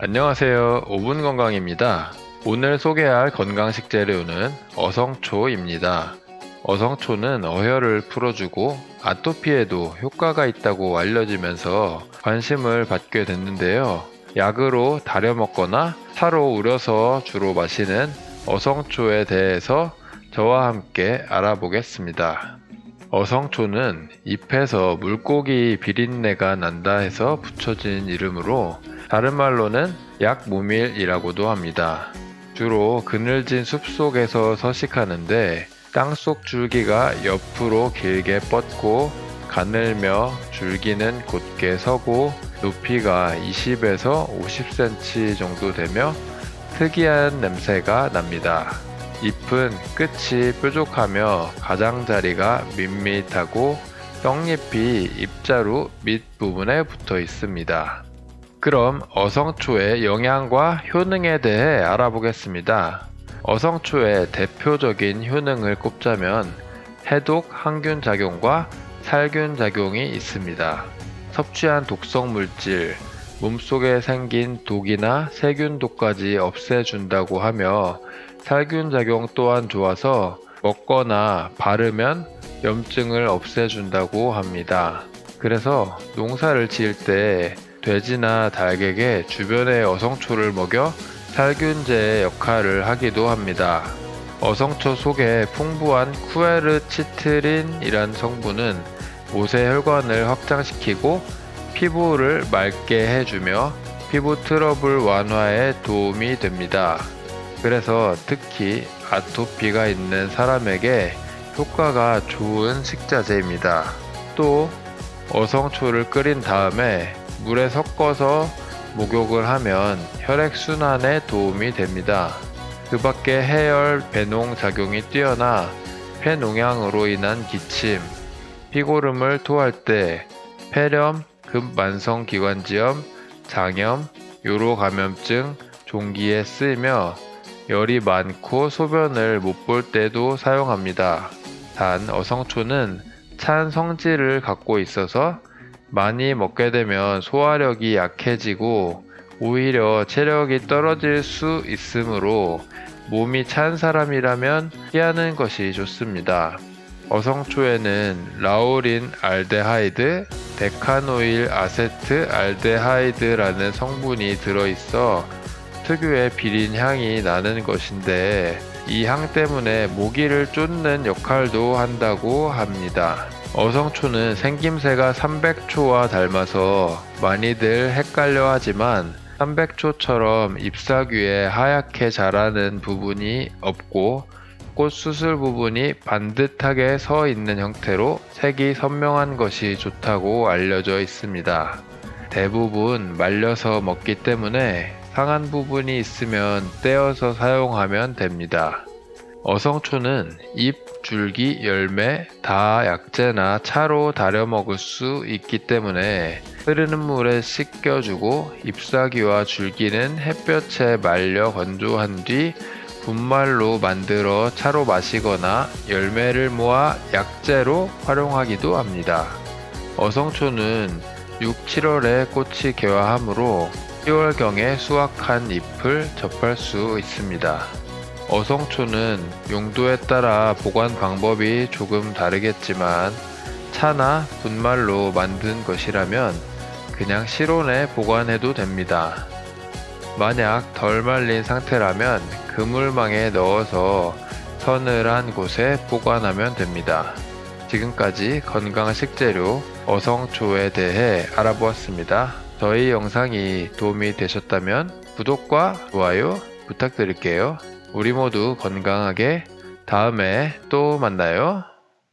안녕하세요. 5분 건강입니다. 오늘 소개할 건강식 재료는 어성초입니다. 어성초는 어혈을 풀어주고 아토피에도 효과가 있다고 알려지면서 관심을 받게 됐는데요. 약으로 다려 먹거나 차로 우려서 주로 마시는 어성초에 대해서 저와 함께 알아보겠습니다. 어성초는 잎에서 물고기 비린내가 난다 해서 붙여진 이름으로 다른 말로는 약모밀이라고도 합니다. 주로 그늘진 숲속에서 서식하는데 땅속 줄기가 옆으로 길게 뻗고 가늘며 줄기는 곧게 서고 높이가 20에서 50cm 정도 되며 특이한 냄새가 납니다. 잎은 끝이 뾰족하며 가장자리가 밋밋하고 떡잎이 잎자루 밑부분에 붙어 있습니다. 그럼 어성초의 영양과 효능에 대해 알아보겠습니다. 어성초의 대표적인 효능을 꼽자면 해독 항균 작용과 살균 작용이 있습니다. 섭취한 독성 물질, 몸속에 생긴 독이나 세균독까지 없애준다고 하며 살균 작용 또한 좋아서 먹거나 바르면 염증을 없애준다고 합니다. 그래서 농사를 지을 때 돼지나 닭에게 주변의 어성초를 먹여 살균제의 역할을 하기도 합니다. 어성초 속에 풍부한 쿠에르치트린이란 성분은 모세 혈관을 확장시키고 피부를 맑게 해주며 피부 트러블 완화에 도움이 됩니다. 그래서 특히 아토피가 있는 사람에게 효과가 좋은 식자재입니다. 또 어성초를 끓인 다음에 물에 섞어서 목욕을 하면 혈액순환에 도움이 됩니다. 그 밖에 해열 배농 작용이 뛰어나 폐농양으로 인한 기침, 피고름을 토할 때 폐렴, 급만성기관지염, 장염, 요로 감염증, 종기에 쓰이며 열이 많고 소변을 못 볼 때도 사용합니다. 단 어성초는 찬 성질을 갖고 있어서 많이 먹게 되면 소화력이 약해지고 오히려 체력이 떨어질 수 있으므로 몸이 찬 사람이라면 피하는 것이 좋습니다. 어성초에는 라우린 알데하이드, 데카노일 아세트 알데하이드라는 성분이 들어있어 특유의 비린 향이 나는 것인데 이향 때문에 모기를 쫓는 역할도 한다고 합니다. 어성초는 생김새가 300초와 닮아서 많이들 헷갈려 하지만 300초처럼 잎사귀에 하얗게 자라는 부분이 없고 꽃 수술 부분이 반듯하게 서 있는 형태로 색이 선명한 것이 좋다고 알려져 있습니다. 대부분 말려서 먹기 때문에 상한 부분이 있으면 떼어서 사용하면 됩니다. 어성초는 잎, 줄기, 열매 다 약재나 차로 다려 먹을 수 있기 때문에 흐르는 물에 씻겨주고 잎사귀와 줄기는 햇볕에 말려 건조한 뒤 분말로 만들어 차로 마시거나 열매를 모아 약재로 활용하기도 합니다. 어성초는 6, 7월에 꽃이 개화하므로 10월경에 수확한 잎을 접할 수 있습니다. 어성초는 용도에 따라 보관 방법이 조금 다르겠지만 차나 분말로 만든 것이라면 그냥 실온에 보관해도 됩니다. 만약 덜 말린 상태라면 그물망에 넣어서 서늘한 곳에 보관하면 됩니다. 지금까지 건강 식재료 어성초에 대해 알아보았습니다. 저희 영상이 도움이 되셨다면 구독과 좋아요 부탁드릴게요. 우리 모두 건강하게 다음에 또 만나요.